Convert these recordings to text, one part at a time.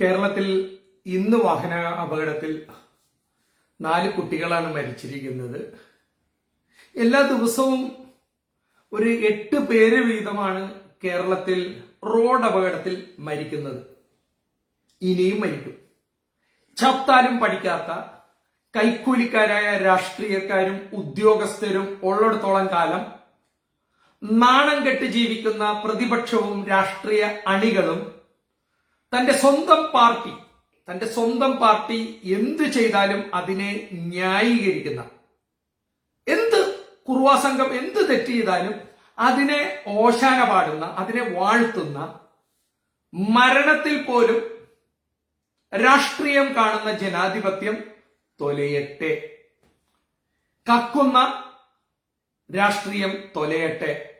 കേരളത്തിൽ ഇന്ന് വാഹന അപകടത്തിൽ നാല് കുട്ടികളാണ് മരിച്ചിരിക്കുന്നത്. എല്ലാ ദിവസവും ഒരു എട്ട് പേര് വീതമാണ് കേരളത്തിൽ റോഡ് അപകടത്തിൽ മരിക്കുന്നത്. ഇനിയും മരിക്കും. ചത്താലും പഠിക്കാത്ത കൈക്കൂലിക്കാരായ രാഷ്ട്രീയക്കാരും ഉദ്യോഗസ്ഥരും ഉള്ളിടത്തോളം കാലം നാണം കെട്ട് ജീവിക്കുന്ന പ്രതിപക്ഷവും രാഷ്ട്രീയ അണികളും തന്റെ സ്വന്തം പാർട്ടി തന്റെ സ്വന്തം പാർട്ടി എന്ത് ചെയ്താലും അതിനെ ന്യായീകരിക്കുന്ന എന്ത് കുറുവാ സംഘം എന്ത് തെറ്റ് ചെയ്താലും അതിനെ ഓശാന പാടുന്ന അതിനെ വാഴ്ത്തുന്ന മരണത്തിൽ പോലും രാഷ്ട്രീയം കാണുന്ന ജനാധിപത്യം തൊലയട്ടെ. കക്കുന്ന രാഷ്ട്രീയം തൊലയട്ടെ.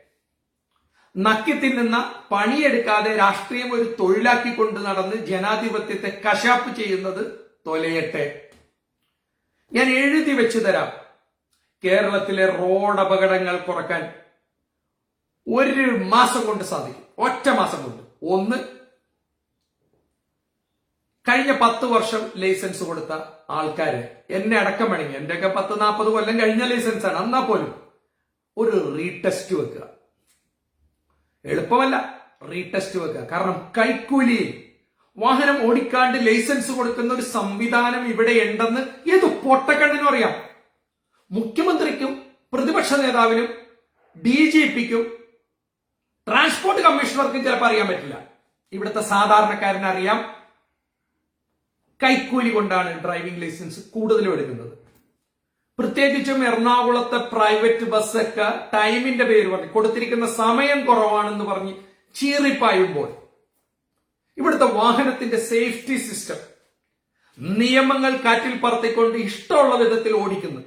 നക്കി തിന്നുന്ന പണിയെടുക്കാതെ രാഷ്ട്രീയം ഒരു തൊഴിലാക്കി കൊണ്ട് നടന്ന് ജനാധിപത്യത്തെ കശാപ്പ് ചെയ്യുന്നത് തൊലയട്ടെ. ഞാൻ എഴുതി വെച്ചു തരാം. കേരളത്തിലെ റോഡ് അപകടങ്ങൾ കുറയ്ക്കാൻ ഒരു മാസം കൊണ്ട് സാധിക്കും. ഒറ്റ മാസം കൊണ്ട്. ഒന്ന് കഴിഞ്ഞ പത്ത് വർഷം ലൈസൻസ് കൊടുത്ത ആൾക്കാരെ എന്നെ അടക്കം വേണമെങ്കിൽ എന്റെയൊക്കെ പത്ത് നാൽപ്പത് കൊല്ലം കഴിഞ്ഞ ലൈസൻസ് ആണ് എന്നാ പോലും ഒരു റീടെസ്റ്റ് വെക്കുക. എളുപ്പമല്ല. റീടെസ്റ്റ് വെക്കുക കാരണം കൈക്കൂലി. വാഹനം ഓടിക്കാണ്ട് ലൈസൻസ് കൊടുക്കുന്ന ഒരു സംവിധാനം ഇവിടെ ഉണ്ടെന്ന് ഏത് പൊട്ടക്കണ്ണിനും അറിയാം. മുഖ്യമന്ത്രിക്കും പ്രതിപക്ഷ നേതാവിനും ഡി ജി പിക്കും ട്രാൻസ്പോർട്ട് കമ്മീഷണർക്കും ചിലപ്പോൾ അറിയാൻ പറ്റില്ല. ഇവിടുത്തെ സാധാരണക്കാരനറിയാം കൈക്കൂലി കൊണ്ടാണ് ഡ്രൈവിംഗ് ലൈസൻസ് കൂടുതലും എടുക്കുന്നത്. പ്രത്യേകിച്ചും എറണാകുളത്തെ പ്രൈവറ്റ് ബസ്സൊക്കെ ടൈമിന്റെ പേര് പറഞ്ഞ്. കൊടുത്തിരിക്കുന്ന സമയം കുറവാണെന്ന് പറഞ്ഞ് ചീറിപ്പായുമ്പോൾ ഇവിടുത്തെ വാഹനത്തിന്റെ സേഫ്റ്റി സിസ്റ്റം നിയമങ്ങൾ കാറ്റിൽ പറത്തിക്കൊണ്ട് ഇഷ്ടമുള്ള വിധത്തിൽ ഓടിക്കുന്നു.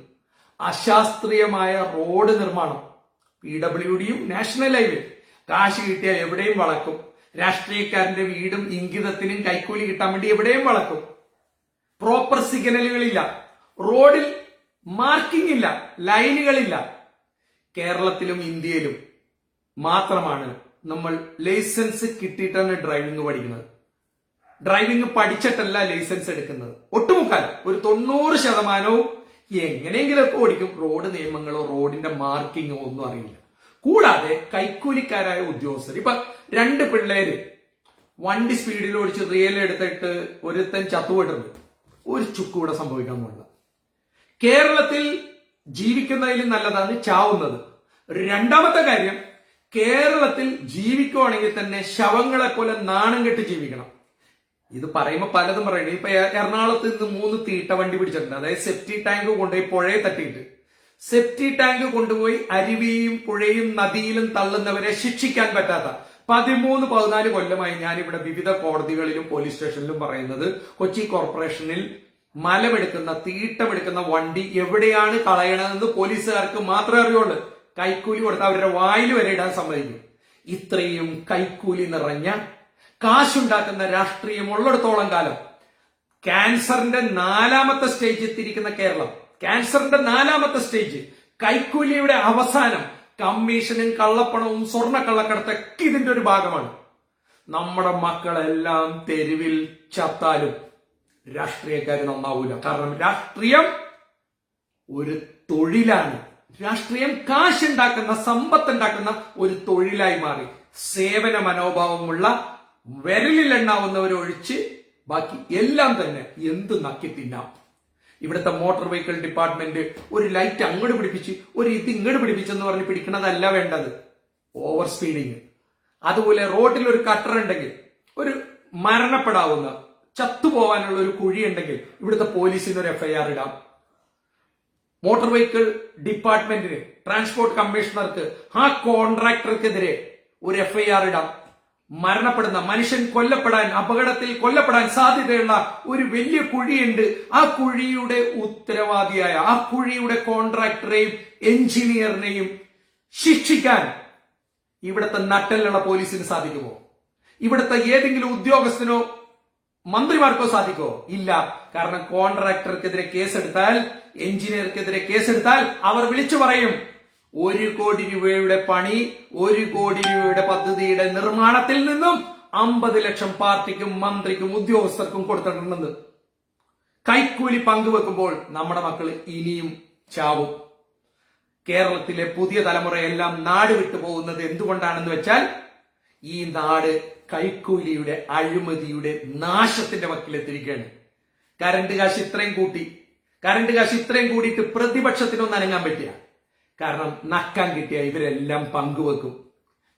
അശാസ്ത്രീയമായ റോഡ് നിർമ്മാണം പി ഡബ്ല്യു ഡിയും നാഷണൽ ഹൈവേ കാശ് കിട്ടിയാൽ എവിടെയും വളക്കും. രാഷ്ട്രീയക്കാരന്റെ വീടും ഇംഗിതത്തിനും കൈക്കൂലി കിട്ടാൻ വേണ്ടി എവിടെയും വളക്കും. പ്രോപ്പർ സിഗ്നലുകളില്ല റോഡിൽ മാർക്കിംഗ് ഇല്ല ലൈനുകളില്ല. കേരളത്തിലും ഇന്ത്യയിലും മാത്രമാണ് നമ്മൾ ലൈസൻസ് കിട്ടിയിട്ടാണ് ഡ്രൈവിംഗ് പഠിക്കുന്നത്. ഡ്രൈവിംഗ് പഠിച്ചിട്ടല്ല ലൈസൻസ് എടുക്കുന്നത്. ഒട്ടുമുക്കാൽ ഒരു തൊണ്ണൂറ് ശതമാനവും എങ്ങനെയെങ്കിലുമൊക്കെ ഓടിക്കും. റോഡ് നിയമങ്ങളോ റോഡിന്റെ മാർക്കിങ്ങോ ഒന്നും അറിയില്ല. കൂടാതെ കൈക്കൂലിക്കാരായ ഉദ്യോഗസ്ഥർ. ഇപ്പൊ രണ്ട് പിള്ളേര് വണ്ടി സ്പീഡിൽ ഓടിച്ച് റിയൽ എടുത്തിട്ട് ഒരുത്തൻ ചത്തുപോയിട്ടുണ്ട്. ഒരു ചുക്കൂടെ സംഭവിക്കാൻ പോകുന്നത്. കേരളത്തിൽ ജീവിക്കുന്നതിലും നല്ലതാണ് ചാവുന്നത്. രണ്ടാമത്തെ കാര്യം കേരളത്തിൽ ജീവിക്കുവാണെങ്കിൽ തന്നെ ശവങ്ങളെ പോലെ നാണം കെട്ട് ജീവിക്കണം. ഇത് പറയുമ്പോൾ പലതും പറയുന്നത് ഇപ്പൊ എറണാകുളത്ത് നിന്ന് മൂന്ന് തീട്ട വണ്ടി പിടിച്ചിട്ടുണ്ട്. അതായത് സെപ്റ്റി ടാങ്ക് കൊണ്ടുപോയി പുഴയെ തട്ടിയിട്ട്. സെപ്റ്റി ടാങ്ക് കൊണ്ടുപോയി അരുവിയും പുഴയും നദിയിലും തള്ളുന്നവരെ ശിക്ഷിക്കാൻ പറ്റാത്ത പതിമൂന്ന് പതിനാല് കൊല്ലമായി ഞാനിവിടെ വിവിധ കോടതികളിലും പോലീസ് സ്റ്റേഷനിലും പറയുന്നത് കൊച്ചി കോർപ്പറേഷനിൽ മലമെടുക്കുന്ന തീട്ടമെടുക്കുന്ന വണ്ടി എവിടെയാണ് കളയണതെന്ന് പോലീസുകാർക്ക് മാത്രമേ അറിയുള്ളൂ. കൈക്കൂലി കൊടുത്ത് അവരുടെ വായിൽ വരെ ഇടാൻ സമ്മതിക്കും. ഇത്രയും കൈക്കൂലി നിറഞ്ഞ കാശുണ്ടാക്കുന്ന രാഷ്ട്രീയം ഉള്ളിടത്തോളം കാലം ക്യാൻസറിന്റെ നാലാമത്തെ സ്റ്റേജ് എത്തിയിരിക്കുന്ന കേരളം. ക്യാൻസറിന്റെ നാലാമത്തെ സ്റ്റേജ്. കൈക്കൂലിയുടെ അവസാനം കമ്മീഷനും കള്ളപ്പണവും സ്വർണ കള്ളക്കടത്തൊക്കെ ഇതിന്റെ ഒരു ഭാഗമാണ്. നമ്മുടെ മക്കളെല്ലാം തെരുവിൽ ചത്താലും രാഷ്ട്രീയക്കാർ നന്നാവൂല. കാരണം രാഷ്ട്രീയം ഒരു തൊഴിലാണ്. രാഷ്ട്രീയം കാശുണ്ടാക്കുന്ന സമ്പത്തുണ്ടാക്കുന്ന ഒരു തൊഴിലായി മാറി. സേവന മനോഭാവമുള്ള വിരലിലെണ്ണാവുന്നവരൊഴിച്ച് ബാക്കി എല്ലാം തന്നെ എന്ത് നക്കി തിന്നാം. ഇവിടുത്തെ മോട്ടോർ വെഹിക്കിൾ ഡിപ്പാർട്ട്മെന്റ് ഒരു ലൈറ്റ് അങ്ങോട്ട് പിടിപ്പിച്ച് ഒരു ഇത് ഇങ്ങോട്ട് പിടിപ്പിച്ചെന്ന് പറഞ്ഞ് പിടിക്കണതല്ല വേണ്ടത്. Over speeding. അതുപോലെ റോഡിൽ ഒരു കട്ടർ ഉണ്ടെങ്കിൽ ഒരു മരണപ്പെടാവുന്ന ചത്തുപോകാനുള്ള ഒരു കുഴി ഉണ്ടെങ്കിൽ ഇവിടുത്തെ പോലീസിന് ഒരു എഫ്ഐആർ ഇടാം. മോട്ടോർ വെഹിക്കിൾ ഡിപ്പാർട്ട്മെന്റിന് ട്രാൻസ്പോർട്ട് കമ്മീഷണർക്ക് ആ കോൺട്രാക്ടർക്കെതിരെ ഒരു എഫ്ഐആർ ഇടാം. മരണപ്പെടുന്ന മനുഷ്യൻ കൊല്ലപ്പെടാൻ അപകടത്തിൽ കൊല്ലപ്പെടാൻ സാധ്യതയുള്ള ഒരു വലിയ കുഴിയുണ്ട്. ആ കുഴിയുടെ ഉത്തരവാദിയായ ആ കുഴിയുടെ കോൺട്രാക്ടറെയും എഞ്ചിനീയറിനെയും ശിക്ഷിക്കാൻ ഇവിടുത്തെ നട്ടലുള്ള പോലീസിന് സാധിക്കുമോ? ഇവിടുത്തെ ഏതെങ്കിലും ഉദ്യോഗസ്ഥനോ മന്ത്രിമാർക്കോ സാധിക്കോ? ഇല്ല. കാരണം കോൺട്രാക്ടർക്കെതിരെ കേസെടുത്താൽ എഞ്ചിനീയർക്കെതിരെ കേസെടുത്താൽ അവർ വിളിച്ചു പറയും ഒരു കോടി രൂപയുടെ പണി ഒരു കോടി രൂപയുടെ പദ്ധതിയുടെ നിർമ്മാണത്തിൽ നിന്നും അമ്പത് ലക്ഷം പാർട്ടിക്കും മന്ത്രിക്കും ഉദ്യോഗസ്ഥർക്കും കൊടുത്തിട്ടുണ്ടെന്ന്. കൈക്കൂലി പങ്കുവെക്കുമ്പോൾ നമ്മുടെ മക്കൾ ഇനിയും ചാവും. കേരളത്തിലെ പുതിയ തലമുറയെല്ലാം നാട് വിട്ടു പോകുന്നത് എന്തുകൊണ്ടാണെന്ന് വെച്ചാൽ ഈ നാട് കൈക്കൂലിയുടെ അഴിമതിയുടെ നാശത്തിന്റെ വക്കിലെത്തിരിക്കുകയാണ് കരണ്ട് കാശ് ഇത്രയും കൂട്ടി. കരണ്ട് കാശ് ഇത്രയും കൂടിയിട്ട് പ്രതിപക്ഷത്തിനൊന്നും അനങ്ങാൻ പറ്റില്ല. കാരണം നക്കാൻ കിട്ടിയ ഇവരെല്ലാം പങ്കുവെക്കും.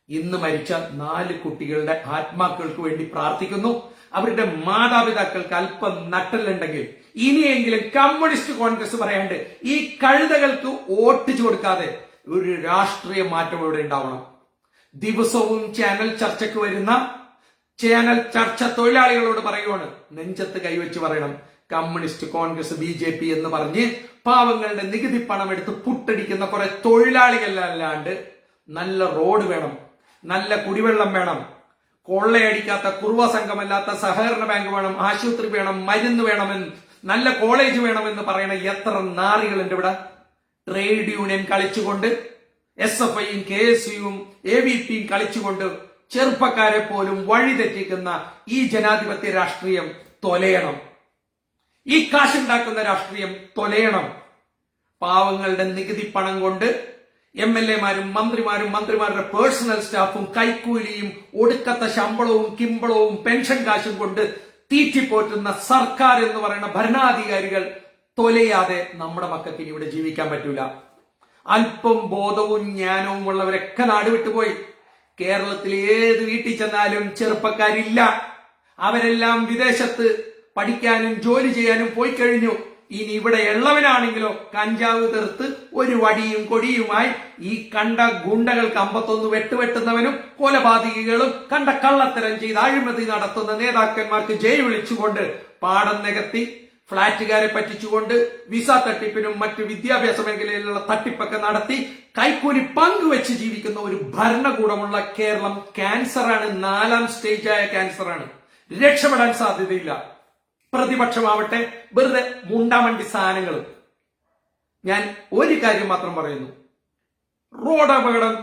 ഇന്ന് മരിച്ച നാല് കുട്ടികളുടെ ആത്മാക്കൾക്ക് വേണ്ടി പ്രാർത്ഥിക്കുന്നു. അവരുടെ മാതാപിതാക്കൾക്ക് അല്പം നട്ടലുണ്ടെങ്കിൽ ഇനിയെങ്കിലും കമ്മ്യൂണിസ്റ്റ് കോൺഗ്രസ് പറയാണ്ട് ഈ കഴുതകൾക്ക് വോട്ടിച്ചു കൊടുക്കാതെ ഒരു രാഷ്ട്രീയ മാറ്റം ഇവിടെ ഉണ്ടാവണം. ദിവസവും ചാനൽ ചർച്ചയ്ക്ക് വരുന്ന ചാനൽ ചർച്ച തൊഴിലാളികളോട് പറയുകയാണ് നെഞ്ചത്ത് കൈവച്ച് പറയണം. Communist Congress B J P എന്ന് പറഞ്ഞ് പാവങ്ങളുടെ നികുതി പണം എടുത്ത് പുട്ടടിക്കുന്ന കുറെ തൊഴിലാളികളല്ലാണ്ട് നല്ല റോഡ് വേണം. നല്ല കുടിവെള്ളം വേണം. കൊള്ളയടിക്കാത്ത കുറുവ സംഘമല്ലാത്ത സഹകരണ ബാങ്ക് വേണം. ആശുപത്രി വേണം. മരുന്ന് വേണമെന്ന് നല്ല കോളേജ് വേണമെന്ന് പറയുന്ന എത്ര നാറികളുണ്ട് ഇവിടെ. ട്രേഡ് യൂണിയൻ കളിച്ചുകൊണ്ട് എസ് എഫ് ഐയും കെ എസ് യുവും എ ബി പിയും കളിച്ചുകൊണ്ട് ചെറുപ്പക്കാരെ പോലും വഴിതെറ്റിക്കുന്ന ഈ ജനാധിപത്യ രാഷ്ട്രീയം തൊലയണം. ഈ കാശുണ്ടാക്കുന്ന രാഷ്ട്രീയം തൊലയണം. പാവങ്ങളുടെ നികുതി പണം കൊണ്ട് എം എൽ എമാരും മന്ത്രിമാരും മന്ത്രിമാരുടെ പേഴ്സണൽ സ്റ്റാഫും കൈക്കൂലിയും ഒടുക്കത്തെ ശമ്പളവും കിമ്പളവും പെൻഷൻ കാശും കൊണ്ട് തീറ്റിപ്പോറ്റുന്ന സർക്കാർ എന്ന് പറയുന്ന ഭരണാധികാരികൾ തൊലയാതെ നമ്മുടെ മക്കൾക്ക് ഇവിടെ ജീവിക്കാൻ പറ്റൂല. അല്പം ബോധവും ജ്ഞാനവും ഉള്ളവരൊക്കെ നാട് വിട്ടുപോയി. കേരളത്തിൽ ഏത് വീട്ടിൽ ചെന്നാലും ചെറുപ്പക്കാരില്ല. അവരെല്ലാം വിദേശത്ത് പഠിക്കാനും ജോലി ചെയ്യാനും പോയി കഴിഞ്ഞു. ഇനി ഇവിടെ ഉള്ളവനാണെങ്കിലോ കഞ്ചാവ് തീർത്ത് ഒരു വടിയും കൊടിയുമായി ഈ കണ്ട ഗുണ്ടകൾക്ക് അമ്പത്തൊന്ന് വെട്ടുവെട്ടുന്നവനും കൊലപാതകികളും കണ്ട കള്ളത്തരം ചെയ്ത് അഴിമതി നടത്തുന്ന നേതാക്കന്മാർക്ക് ജയ് വിളിച്ചുകൊണ്ട് പാടം നികത്തി ഫ്ളാറ്റുകാരെ പറ്റിച്ചുകൊണ്ട് വിസ തട്ടിപ്പിനും മറ്റ് വിദ്യാഭ്യാസ മേഖലയിലുള്ള തട്ടിപ്പൊക്കെ നടത്തി കൈക്കൂലി പങ്കുവെച്ച് ജീവിക്കുന്ന ഒരു ഭരണകൂടമുള്ള കേരളം ക്യാൻസറാണ്. നാലാം സ്റ്റേജായ ക്യാൻസറാണ്. രക്ഷപ്പെടാൻ സാധ്യതയില്ല. പ്രതിപക്ഷമാവട്ടെ വെറുതെ മുണ്ടാമണ്ടി സാധനങ്ങൾ. ഞാൻ ഒരു കാര്യം മാത്രം പറയുന്നു. റോഡ് അപകടം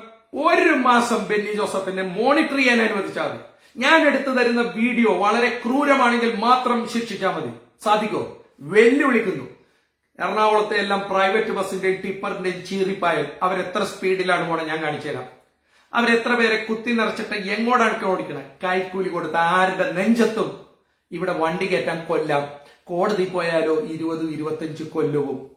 ഒരു മാസം ബെന്നി ജോസഫിനെ മോണിറ്റർ ചെയ്യാൻ അനുവദിച്ചാൽ മതി. ഞാൻ എടുത്തു തരുന്ന വീഡിയോ വളരെ ക്രൂരമാണെങ്കിൽ മാത്രം ശിക്ഷിച്ചാൽ മതി. സാധിക്കോ? വെല്ലുവിളിക്കുന്നു. എറണാകുളത്തെ എല്ലാം പ്രൈവറ്റ് ബസ്സിന്റെയും ടിപ്പറിന്റെയും ചീറിപ്പായൽ. അവരെത്ര സ്പീഡിലാണ് പോണെ ഞാൻ കാണിച്ചു തരാം. അവരെത്ര പേരെ കുത്തി നിറച്ചിട്ട് എങ്ങോട്ടാണ് ഓടിക്കണേ കൈക്കൂലി കൊടുത്ത ആരുടെ നെഞ്ചത്തും. ഇവിടെ വണ്ടി കയറ്റാൻ കൊല്ലാം. കോടതി പോയാലോ ഇരുപതും ഇരുപത്തഞ്ച് കൊല്ലവും.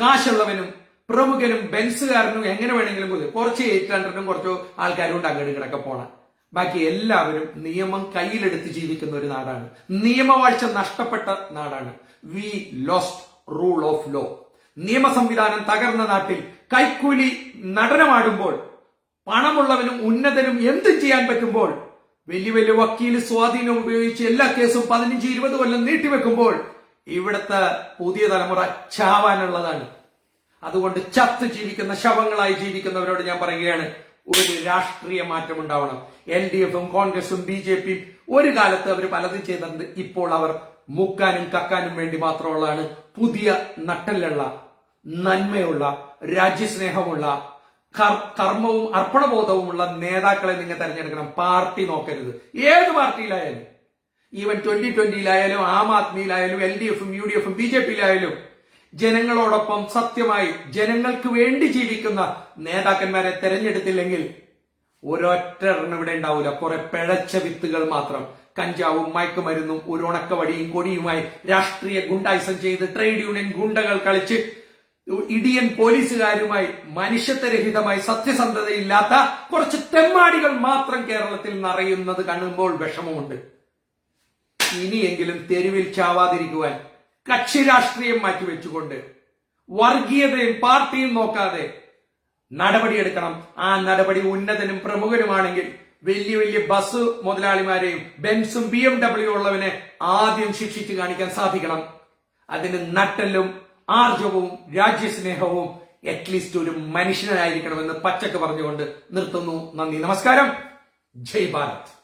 കാശുള്ളവനും പ്രമുഖനും ബെൻസുകാരനും എങ്ങനെ വേണമെങ്കിലും കുറച്ച് എയ്റ്റ് ഹൺഡ്രഡും കുറച്ച് ആൾക്കാരും ഉണ്ട് അങ്ങോട്ട് കിടക്കെ പോണം. ബാക്കി എല്ലാവരും നിയമം കയ്യിലെടുത്ത് ജീവിക്കുന്ന ഒരു നാടാണ്. നിയമവാഴ്ച നഷ്ടപ്പെട്ട നാടാണ്. We lost rule of law നിയമ സംവിധാനം തകർന്ന നാട്ടിൽ കൈക്കൂലി നടനമാടുമ്പോൾ പണമുള്ളവനും ഉന്നതനും എന്തും ചെയ്യാൻ പറ്റുമ്പോൾ വലിയ വലിയ വക്കീൽ സ്വാധീനം ഉപയോഗിച്ച് എല്ലാ കേസും പതിനഞ്ച് ഇരുപത് കൊല്ലം നീട്ടിവെക്കുമ്പോൾ ഇവിടുത്തെ പുതിയ തലമുറ ചാവാനുള്ളതാണ്. അതുകൊണ്ട് ചത്ത് ജീവിക്കുന്ന ശവങ്ങളായി ജീവിക്കുന്നവരോട് ഞാൻ പറയുകയാണ് ഒരു രാഷ്ട്രീയ മാറ്റം ഉണ്ടാവണം. എൽ ഡി എഫും കോൺഗ്രസും ബി ജെ പിയും ഒരു കാലത്ത് അവർ പലതും ചെയ്തിട്ടുണ്ട്. ഇപ്പോൾ അവർ മുക്കാനും കക്കാനും വേണ്ടി മാത്രമുള്ളതാണ് പുതിയ നട്ടലുള്ള നന്മയുള്ള രാജ്യസ്നേഹമുള്ള കർമ്മവും അർപ്പണബോധവുമുള്ള നേതാക്കളെ നിങ്ങൾ തെരഞ്ഞെടുക്കണം. പാർട്ടി നോക്കരുത്. ഏത് പാർട്ടിയിലായാലും ഈവൻ ട്വന്റി ട്വന്റിയിലായാലും ആം ആദ്മിയിലായാലും എൽ ഡി എഫും യു ഡി എഫും ബി ജെ പിയിലായാലും ജനങ്ങളോടൊപ്പം സത്യമായി ജനങ്ങൾക്ക് വേണ്ടി ജീവിക്കുന്ന നേതാക്കന്മാരെ തെരഞ്ഞെടുത്തില്ലെങ്കിൽ ഒരൊറ്റ എണ്ണം ഇവിടെ ഉണ്ടാവില്ല കുറെ പിഴച്ച വിത്തുകൾ മാത്രം. കഞ്ചാവും മയക്കുമരുന്നും ഒരു ഉണക്കവടിയും കൊടിയുമായി രാഷ്ട്രീയ ഗുണ്ടായുസം ചെയ്ത് ട്രേഡ് യൂണിയൻ ഗുണ്ടകൾ കളിച്ച് ഇടിയൻ പോലീസുകാരുമായി മനുഷ്യത്വരഹിതമായി സത്യസന്ധതയില്ലാത്ത കുറച്ച് തെമ്മാടികൾ മാത്രം കേരളത്തിൽ നിറയുന്നത് കാണുമ്പോൾ വിഷമമുണ്ട്. ഇനിയെങ്കിലും തെരുവിൽ ചാവാതിരിക്കുവാൻ കക്ഷി രാഷ്ട്രീയം മാറ്റിവെച്ചുകൊണ്ട് വർഗീയതയും പാർട്ടിയും നോക്കാതെ നടപടിയെടുക്കണം. ആ നടപടി ഉന്നതനും പ്രമുഖനുമാണെങ്കിൽ വലിയ വലിയ ബസ് മുതലാളിമാരെയും ബെൻസും ബി എം ഡബ്ല്യു ഉള്ളവനെ ആദ്യം ശിക്ഷിച്ചു കാണിക്കാൻ സാധിക്കണം. അതിന് നട്ടലും ആർജവും രാജ്യസ്നേഹവും അറ്റ്ലീസ്റ്റ് ഒരു മനുഷ്യനായിരിക്കണമെന്ന് പച്ചക്ക് പറഞ്ഞുകൊണ്ട് നിർത്തുന്നു. നന്ദി. നമസ്കാരം. ജയ് ഭാരത്.